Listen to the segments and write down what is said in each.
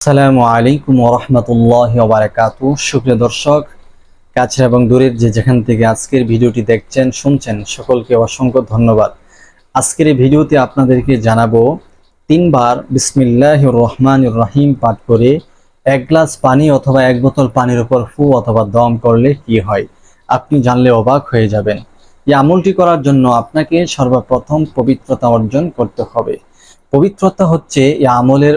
আসসালামু আলাইকুম ওরহমতুল্লাহ বারাকাতু। সুপ্রিয় দর্শক, কাছের এবং দূরের যে যেখান থেকে আজকের ভিডিওটি দেখছেন, শুনছেন, সকলকে অসংখ্য ধন্যবাদ। আজকের এই ভিডিওতে আপনাদেরকে জানাব তিনবার বিসমিল্লাহ রহমান রহিম পাঠ করে এক গ্লাস পানি অথবা এক বোতল পানির উপর ফু অথবা দম করলে কি হয়, আপনি জানলে অবাক হয়ে যাবেন। এই আমলটি করার জন্য আপনাকে সর্বপ্রথম পবিত্রতা অর্জন করতে হবে। পবিত্রতা হচ্ছে এই আমলের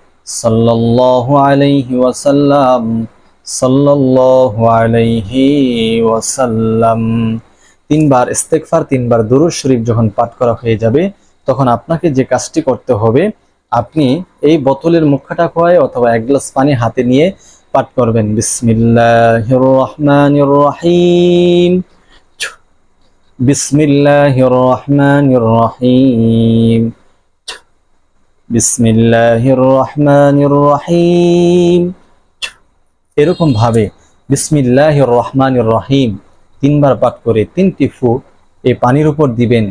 সাল্লাল্লাহু আলাইহি ওয়াসাল্লাম, সাল্লাল্লাহু আলাইহি ওয়াসাল্লাম। তিনবার ইস্তেগফার, তিনবার দুরূদ শরীফ যখন পাঠ করা হয়ে যাবে, তখন আপনাকে যে কাজটি করতে হবে, আপনি এই বোতলের মুখটা খোয়ায় অথবা এক গ্লাস পানি হাতে নিয়ে পাঠ করবেন। বিসমিল্লাহির রহমানির রহিম বিসমিল্লাহির রহমানির রহিম বিসমিল্লাহির রহমানির রহিম এরকম ভাবে বিসমিল্লাহির রহমানির রহিম তিনবার পাঠ করে তিনটি ফু এই পানির উপর দিবেন,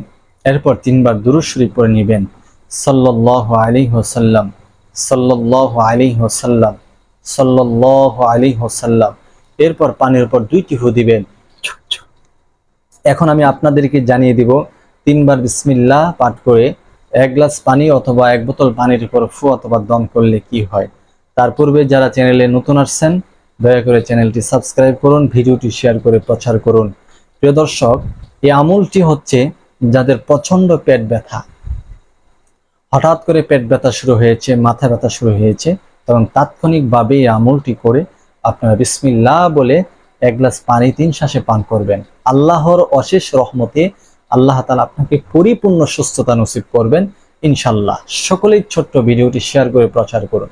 এরপর তিনবার দুরূদ শরীফ পড়ে নেবেন। সাল্লাল্লাহু আলাইহি ওয়াসাল্লাম, সাল্লাল্লাহু আলাইহি ওয়াসাল্লাম, সাল্লাল্লাহু আলাইহি ওয়াসাল্লাম। এরপর পানির উপর দুইটি ফু দিবেন। এখন আমি আপনাদেরকে জানিয়ে দিব, তিনবার বিসমিল্লাহ পাঠ করে এক গ্লাস পানি অথবা এক বোতল পানির উপর ফু অথবা দম করলে কি হয়? তার পূর্বে যারা চ্যানেলে নতুন আসছেন, দয়া করে চ্যানেলটি সাবস্ক্রাইব করুন, ভিডিওটি শেয়ার করে প্রচার করুন। প্রিয় দর্শক, এই আমলটি হচ্ছে যাদের প্রচণ্ড পেট ব্যথা। হঠাৎ করে পেট ব্যথা শুরু হয়েছে, মাথা ব্যথা শুরু হয়েছে তখন তাৎক্ষণিকভাবে এই আমলটি করে আপনারা বিসমিল্লাহ বলে এক গ্লাস পানি তিন শ্বাসে পান করবেন। আল্লাহর অশেষ রহমতে আল্লাহ তালা আপনাকে পরিপূর্ণ সুস্থতা নসিব করবেন। ইনশাল্লাহ সকলেই ছোট্ট ভিডিওটি শেয়ার করে প্রচার করুন।